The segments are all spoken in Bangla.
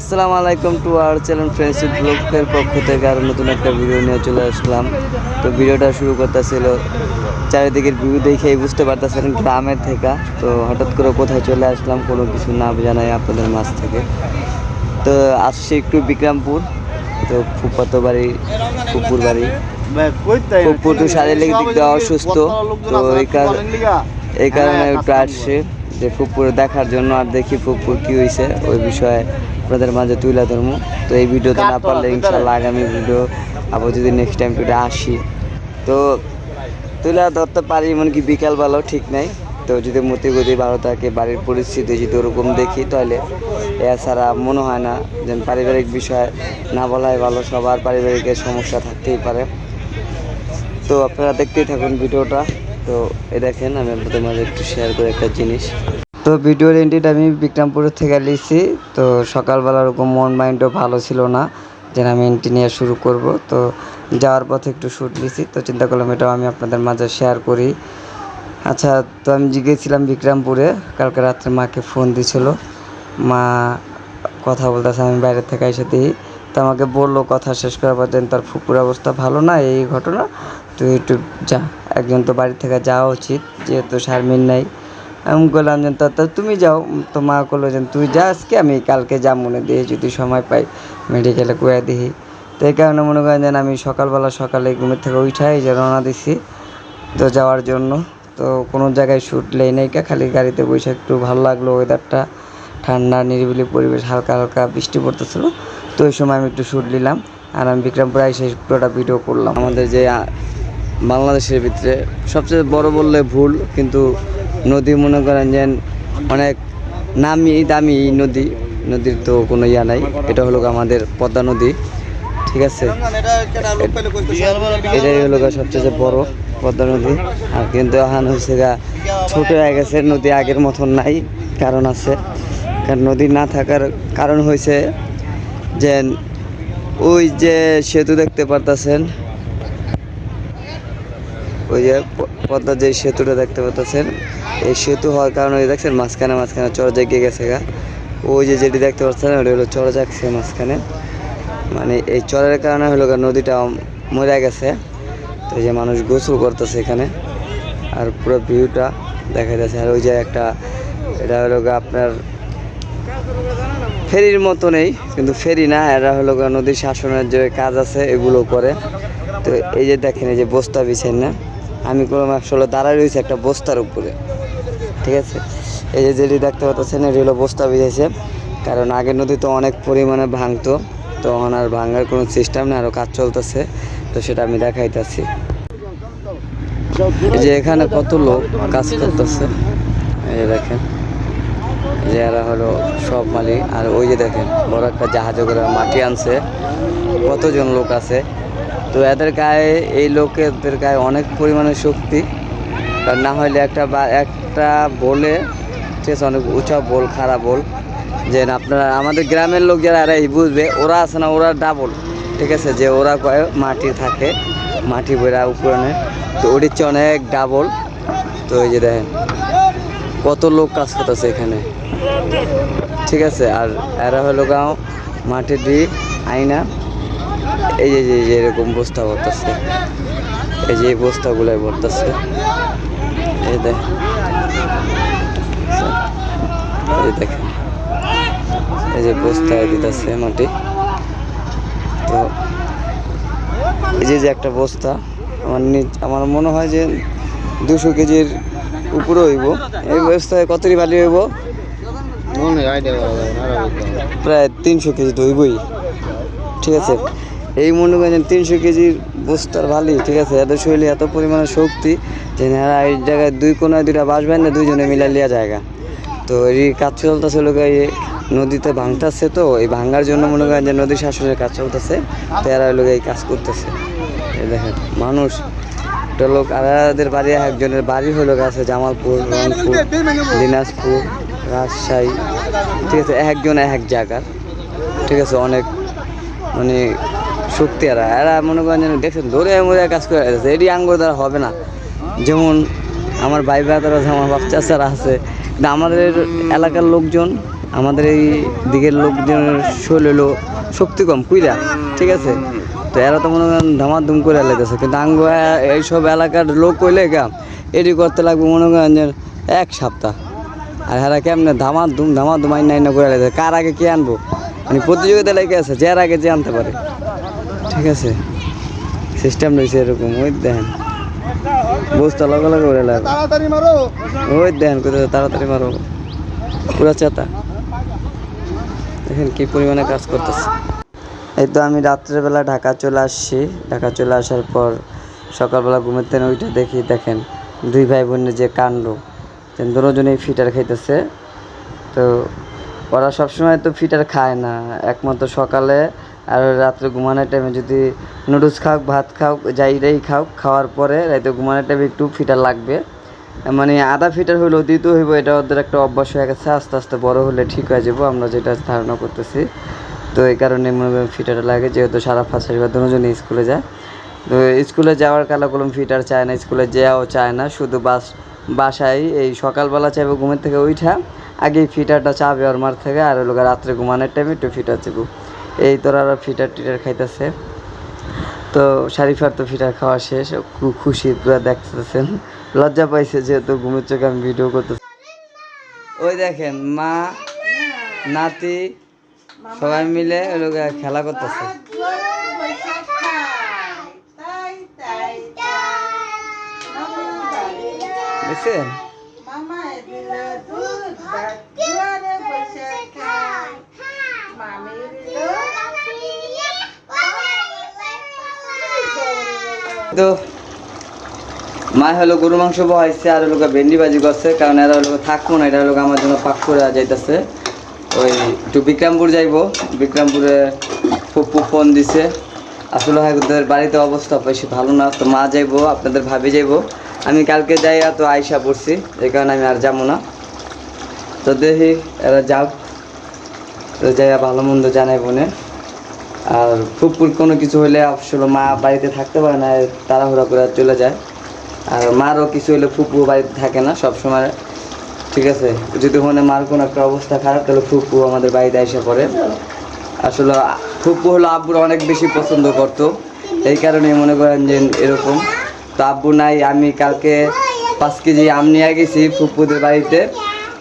আসসালামু আলাইকুম টু আওয়ার চ্যানেল ফ্রেন্ডশিপ ব্লগের পক্ষ থেকে আরও নতুন একটা ভিডিও নিয়ে চলে আসলাম। তো ভিডিওটা শুরু করতেছিল চারিদিকের ভিউ দেখেই বুঝতে পারতেছেন গ্রামের থেকে। তো হঠাৎ করে কোথায় চলে আসলাম কোনো কিছু না জানাই আপনাদের মাছ থেকে। তো আসছি একটু বিক্রমপুর। তো ফুপাতো বাড়ি ফুপুর বাড়ি। ফুপু তো শারীরিক দিক দিয়ে অসুস্থ। তো এই কারণে এই কারণে একটু আসছে যে ফুপুর দেখার জন্য আর দেখি ফুপুর কি হয়েছে ওই বিষয়ে আপনাদের মাঝে তুলে ধরবো। তো এই ভিডিওতে না পারলে ইনশাল্লাহ আগামী ভিডিও আবার যদি নেক্সট টাইম টুডে আসি। তো তুলে ধরতে পারি এমনকি বিকালবেলাও ঠিক নাই। তো যদি মতি গতি ভালো থাকে বাড়ির পরিস্থিতি যদি ওরকম দেখি তাহলে এছাড়া মনে হয় না যে পারিবারিক বিষয় না বলাই ভালো সবার পারিবারিকের সমস্যা থাকতেই পারে। তো আপনারা দেখতেই থাকুন ভিডিওটা। তো এ দেখেন আমি আপনাদের মাঝে একটু শেয়ার করে একটা জিনিস। তো ভিডিওর এন্ট্রিটা আমি বিক্রমপুরের থেকে লিখছি। তো সকালবেলা ওরকম মন মাইন্ডও ভালো ছিল না, যে আমি এন্টি নিয়ে শুরু করব। তো যাওয়ার পথে একটু শ্যুট লিছি তো চিন্তা করলাম এটাও আমি আপনাদের মাঝে শেয়ার করি। আচ্ছা তো আমি গিয়েছিলাম বিক্রমপুরে। কালকে রাত্রে মাকে ফোন দিছিল। মা কথা বলতেছে, আমি বাইরে থেকে এসে দিই। তো আমাকে বলল কথা শেষ করার পর যেন তার ফুপুর অবস্থা ভালো না? এই ঘটনা? তুই একটু যা। একজন তো বাড়ি থেকে যাওয়া উচিত, যেহেতু শারমিন নাই। আমি বললাম যে, তা তুমি যাও। তো মা করল যে, তুই যা আজকে, আমি কালকে যা মনে দিয়ে যদি সময় পাই মেডিকেলে কুয়া দিই তো এই কারণে মনে করেন যেন আমি সকালবেলা সকালে ঘুমের থেকে উঠাই যে রওনা দিছি, তো যাওয়ার জন্য। তো কোনো জায়গায় শ্যুট লেই নাই খালি গাড়িতে বসে একটু ভালো লাগল ওয়েদারটা ঠান্ডা, নিরিবিলি পরিবেশ, হালকা হালকা বৃষ্টি পড়তেছিল। তো ওই সময় আমি একটু শ্যুট নিলাম। আর আমি বিক্রমপুরে এসে পুরোটা ভিডিও করলাম। আমাদের যে বাংলাদেশের ভিতরে সবচেয়ে বড় বললে ভুল, কিন্তু নদী মনে করেন যে অনেক নামি দামি নদী, নদীর তো কোনো ইয়া নাই। এটা হলো আমাদের পদ্মা নদী, ঠিক আছে? এটাই হলো সবচেয়ে বড় পদ্মা নদী। আর কিন্তু এখন হচ্ছে গা ছোট হয়ে গেছে, নদী আগের মতন নাই, কারণ আছে। কারণ নদী না থাকার কারণ হয়েছে যে ওই যে সেতু দেখতে পারতেছেন, ওই যে প- পদ্মার যে সেতুটা দেখতে পাচ্ছেন এই সেতু হওয়ার কারণে ওই দেখছেন মাঝখানে মাঝখানে চর জেগে গেছে গা। ওই যে যেটি দেখতে পাচ্ছেন, ওটা হলো চর যাচ্ছে মাঝখানে। মানে এই চরের কারণে হলো নদীটা মরে গেছে। তো যে মানুষ গোসল করতেছে এখানে, আর পুরো ভিউটা দেখা যাচ্ছে। আর ওই যে একটা, এটা হলো আপনার ফেরির মতো নেই কিন্তু ফেরি না, এরা হলো নদীর শাসনের যে কাজ আছে, এগুলো করে। তো এই যে দেখেন, এই যে বস্তা বিছেন না। আমি কোনো আসলে দাঁড়ায় রয়েছে একটা বস্তার উপরে। ঠিক আছে? এই যে যেটি দেখতে পাচ্ছেন, এটি হলো বস্তা বিছেছে কারণ আগের নদী তো অনেক পরিমাণে ভাঙতো তো এখন আর ভাঙার কোনো সিস্টেম নেই আরও কাজ চলতেছে। তো সেটা আমি দেখাইতেছি। যে এখানে কত লোক কাজ করতেছে। এই দেখেন যে এরা হলো সব মালিক। আর ওই যে দেখেন, বড় একটা জাহাজে করে মাটি আনছে। কতজন লোক আছে? তো এদের গায়ে, এই লোকেদের গায়ে অনেক পরিমাণে শক্তি। আর না হলে একটা বা, একটা বলে, ঠিক অনেক উঁচা বল খারাপ বল, যে আপনারা, আমাদের গ্রামের লোক যারা আর এই বুঝবে, ওরা আছে না, ওরা ডাবল ঠিক আছে, যে ওরা কয় মাটি থাকে, মাটি বেড়া উপরে তো ওটির চেয়ে অনেক ডাবল তো এই যে দেখেন, কত লোক কাজ করতেছে এখানে, ঠিক আছে, আর এরা হলো গাঁও মাটি দিয়ে আইনা এই যে এরকম বস্তা ভরতেছে এই যে বস্তাগুলাই ভরতেছে এই দেখ। এই দেখেন এই যে বস্তায় দিতেছে মাটি। তো এই যে যে একটা বস্তা আমার নিজ আমার মনে হয় যে দুশো কেজির উপরে হইব। এই বস্তায় কতটি বালি হইব? প্রায় তিনশো কেজি তো হইবই। ঠিক আছে? এই মনে করেন তিনশো কেজির বস্তার ভালি, ঠিক আছে? এদের শরীরে এত পরিমাণে শক্তি যে এরা এই জায়গায় দুই কোনায় দুইটা বাস না দুইজনে মিলা লিয়া জায়গা। তো এই কাজ চলতেছে লোক নদীতে ভাঙতেছে তো, এই ভাঙার জন্য মনে করেন যে নদী শাসনের কাজ চলতেছে, তো এরা লোক এই কাজ করতেছে। দেখেন, মানুষ, একটা লোক, আর এদের বাড়ি একজনের বাড়ি হলো গেছে জামালপুর, রংপুর, দিনাজপুর, রাজশাহী, ঠিক আছে? একজন এক জায়গার, ঠিক আছে? অনেক মানে শক্তি এরা এরা মনে করেন যেন দেখছেন, ধরে মরে কাজ করে যাচ্ছে এটি আঙ্গুর দ্বারা হবে না। যেমন আমার ভাই ভাইদারা আছে, আমার বাচ্চা চারা আছে আমাদের এলাকার লোকজন, আমাদের এই দিকের লোকজনের শরীর হলো শক্তি কম, কুইরা, ঠিক আছে? তো এরা তো মনে করেন ধামাধুম করে লেগেছে কিন্তু আঙ্গ এইসব এলাকার লোক কইলে গা, এটি করতে লাগবে মনে করেন যে এক সপ্তাহ। আর হেরা কেমনে ধামাধুম ধামাধুম আইন আইনা করে লেগেছে কার আগে কে আনব? মানে প্রতিযোগিতা লেগে আছে যার আগে যে আনতে পারে। ঠিক আছে। সিস্টেম রয়েছে এরকম ওই দেখেন। বস্তা লগে লগে করে লাগে ওই দেখেন কোথায় তাড়াতাড়ি মারো। পুরো চেতা। দেখেন কি পরিমাণে কাজ করতেছে। এই তো আমি রাত্রেবেলা ঢাকা চলে আসছি। ঢাকা চলে আসার পর সকালবেলা ঘুমের ওইটা দেখি দেখেন দুই ভাই বোনের যে কাণ্ড। দুজনেই ফিটার খাইতেছে। তো ওরা সবসময় তো ফিটার খায় না। একমাত্র সকালে আর রাত্রে ঘুমানোর টাইমে যদি নুডলস খাও, ভাত খাও যাইটাই খাও, খাওয়ার পরে রাতে ঘুমানোর টাইমে একটু ফিটার লাগবে। মানে আধা ফিটার হলেও দিতে হইব, এটা ওদের একটা অভ্যাস হয়ে গেছে, আস্তে আস্তে বড় হলে ঠিক হয়ে যাব, আমরা যেটা ধারণা করতেছি। তো এই কারণে মনে ফিটার লাগে, যেহেতু সারা ফাঁসারি বা দুজনে স্কুলে যায়। তো স্কুলে যাওয়ার কালা কোনো ফিটার চায় না, স্কুলে যাওয়াও চায় না, শুধু বাস, বাসায় এই সকালবেলা চাইব ঘুমের থেকে উঠা আগে ফিটারটা চাবে ওর মার থেকে, আর লোক রাত্রে ঘুমানোর টাইমে একটু ফিটার চাইব। এই তোরা ফিটার টিটার খাইতেছে। তো শারিফার তো ফিটার খাওয়া শেষ খুশি পুরো দেখতেছেন। লজ্জা পাইছে যেহেতু ঘুমের চোখে আমি ভিডিও করতেছি। ওই দেখেন, মা, নাতি, সবাই মিলে ওই খেলা করতেছে। বুঝছেন তো মা হলো গরু মাংস বহাইছে, আর লোক ভেন্ডি ভাজি করছে, কারণ এরা লোক থাকব না এটা লোক আমার জন্য পাক করে যাইতেছে। ওই একটু বিক্রমপুর যাইবো, বিক্রমপুরে ফুপু ফোন দিছে, আসলে হয় বাড়িতে অবস্থা বেশি ভালো না, তো মা যাইবো, আপনাদের ভাবি যাইবো। আমি কালকে যাই তো আয়সা পড়ছি, এই কারণে আমি আর যাব না। তো দেখি, এরা যাও তো যাই ভালো মন্দ জানাই বোনে আর ফুপুর কোনো কিছু হলে আসলে মা বাড়িতে থাকতে পারে না, তাড়াহুড়া করে চলে যায়। আর মারও কিছু হলে ফুপু বাড়িতে থাকে না সব সময় ঠিক আছে, যদি মনে মার কোনো একটা অবস্থা খারাপ, তাহলে ফুপু আমাদের বাড়িতে এসে পড়ে। আসলে ফুপু হলো আব্বুর অনেক বেশি পছন্দ করতো। এই কারণে মনে করেন যে এরকম। তো আব্বু নাই, আমি কালকে পাঁচ কেজি আম নিয়ে গেছি ফুপুদের বাড়িতে।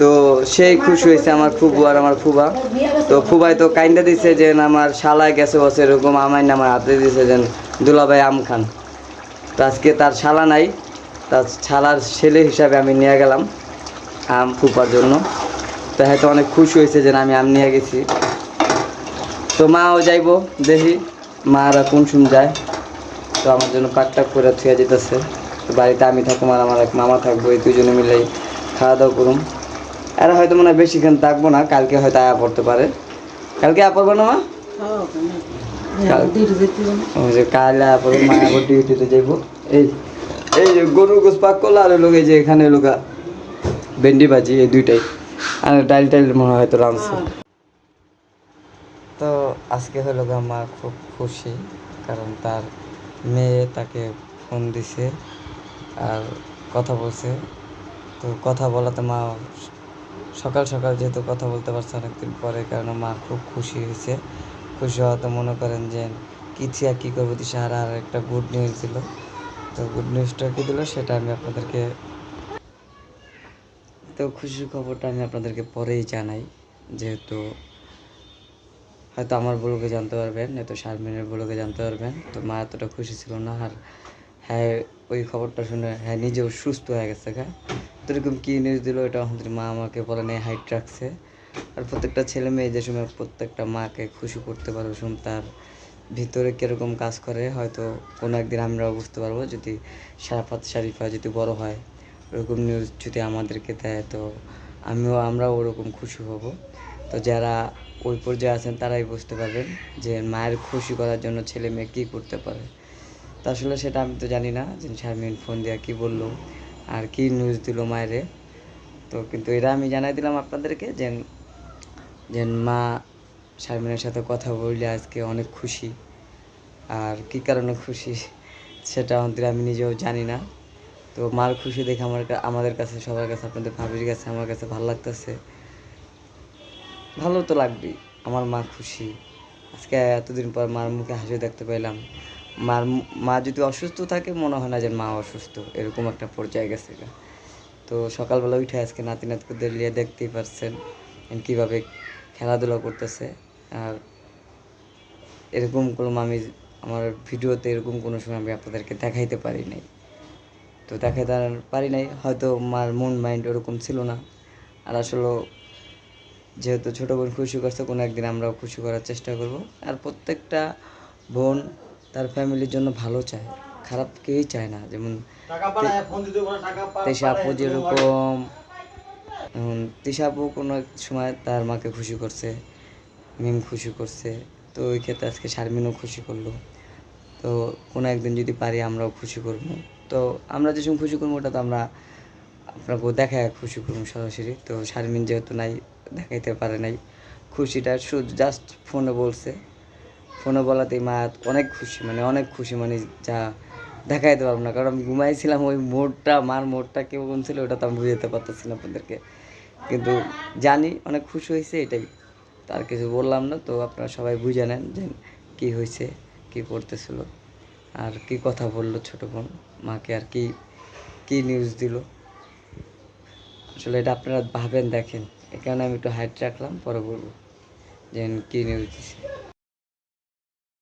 তো সেই খুশি হয়েছে, আমার ফুপু আর আমার ফুবা তো ফুবাই তো কাইন্দা দিছে যে আমার শালায় গেছে বসে, এরকম আমার আমার হাতে দিছে যে দুলাভাই আম খান। তো আজকে তার শালা নাই, তার শালার ছেলে হিসাবে আমি নিয়ে গেলাম আম ফুপার জন্য। তো হয়তো অনেক খুশি হয়েছে যে আমি আম নিয়ে গেছি। তো মাও যাইবো, দেখি মারা কোন শুন যায়। তো আমার জন্য পাক টাক করে থুয়া যেতেছে। তো বাড়িতে আমি থাকুম আর আমার এক মামা থাকব, এই দুজনে মিলেই খাওয়া দাওয়া করুম। এরা হয়তো মনে হয় বেশিক্ষণ থাকব না কালকে হয়তো আয়া পড়তে পারে। কালকে আয়া পড়ব না মা? যে কাল আয়া পড়ব মা ডিউটিতে যাইবো। এই এই যে গরুর গোস পাক করল আর লোক এই যে এখানে লোকা ভেন্ডি ভাজি এই দুইটাই। আর ডাইল টাইল মনে হয়তো রাঁধছে। তো আজকে হলো মা খুব খুশি কারণ তার মেয়ে তাকে ফোন দিছে আর কথা বলছে। তো কথা বলাতে মা সকাল সকাল যেহেতু কথা বলতে পারছে অনেকদিন পরে কারণ মা খুব খুশি হয়েছে। খুশি হওয়াতে মনে করেন যে, কী আর কী করব দিশাহারা আর একটা গুড নিউজ দিল। তো গুড নিউজটা কী দিল, সেটা আমি আপনাদেরকে তো খুশির খবরটা আমি আপনাদেরকে পরেই জানাই। যেহেতু হয়তো আমার ব্লগে জানতে পারবেন, নয়তো শারমিনের ব্লগে জানতে পারবেন। তো মা এতটা খুশি ছিল না, আর হ্যাঁ ওই খবরটা শুনে হ্যাঁ নিজেও সুস্থ হয়ে গেছে তো এরকম কী নিউজ দিল এটা আমাদের মা আমাকে বলে নেই হাইট রাখছে। আর প্রত্যেকটা ছেলে মেয়ে যে সময় প্রত্যেকটা মাকে খুশি করতে পারবে, শুন, তার ভিতরে কীরকম কাজ করে, হয়তো কোনো একদিন আমরাও বুঝতে পারব, যদি সারাফাত শারিফা যদি বড় হয়, ওরকম নিউজ যদি আমাদেরকে দেয়, তো আমিও, আমরাও ওরকম খুশি হব। তো যারা ওই পর্যায়ে আছেন, তারাই বুঝতে পারবেন যে মায়ের খুশি করার জন্য ছেলে মেয়ে কী করতে পারে। তা আসলে সেটা আমি তো জানি না, যে শারমিন ফোন দেওয়া কী বলল। আর কী নিউজ দিল মায়েরে। তো কিন্তু এটা আমি জানাই দিলাম আপনাদেরকে যে যে মা শারমিনের সাথে কথা বললে আজকে অনেক খুশি। আর কী কারণে খুশি সেটা আমাদের আমি নিজেও জানি না। তো মার খুশি দেখে আমার আমাদের কাছে, সবার কাছে, আপনাদের ভাবির কাছে, আমার কাছে ভালো লাগতেছে। ভালো তো লাগবেই, আমার মা খুশি। আজকে এতদিন পর মার মুখে হাসি দেখতে পেলাম মার, মা যদি অসুস্থ থাকে, মনে হয় না যে মা অসুস্থ, এরকম একটা পর্যায়ে গেছে। তো সকালবেলা উঠে আজকে নাতি নাতকুদের নিয়ে দেখতেই পারছেন কীভাবে খেলাধুলা করতেছে। আর এরকম কোনো আমি, আমার ভিডিওতে এরকম কোনো সময় আমি আপনাদেরকে দেখাইতে পারি নাই। তো দেখাইতে পারি নাই, হয়তো মার মন, মাইন্ড ওরকম ছিল না। আর আসলে যেহেতু ছোটো বোন খুশি করছে, কোনো একদিন আমরাও খুশি করার চেষ্টা করব। আর প্রত্যেকটা বোন তার ফ্যামিলির জন্য ভালো চায়। খারাপ কেউই চায় না। যেমন তেশা আপু যেরকম উম, আপু কোনো এক সময় তার মাকে খুশি করছে মিম খুশি করছে। তো ওই ক্ষেত্রে আজকে শারমিনও খুশি করল। তো কোনো একদিন যদি পারি আমরাও খুশি করব। তো আমরা যেসব খুশি করব ওটা তো আমরা আপনাকে দেখায় খুশি করব সরাসরি। তো শারমিন যেহেতু নাই দেখাইতে পারে নাই। খুশিটা শুধু জাস্ট ফোনে বলছে। ফোনে বলাতেই মা অনেক খুশি মানে অনেক খুশি মানে যা দেখাইতে পারব না। কারণ আমি ঘুমাইছিলাম, ওই মোড়টা, মার মোড়টা কেমন ছিল, ওটা তো আমি বুঝাতে পারতেছি না আপনাদেরকে। কিন্তু জানি অনেক খুশি হয়েছে, এটাই। তার কিছু বললাম না, তো আপনারা সবাই বুঝে নেন যে কী হয়েছে, কী করতেছিল, আর কি কথা বলল ছোটো বোন, মাকে আর কি কি নিউজ দিল। আসলে এটা আপনারা ভাবেন, দেখেন। এখানে আমি একটু হাইট রাখলাম, পরে বলব যে কী নিউজ দিছে।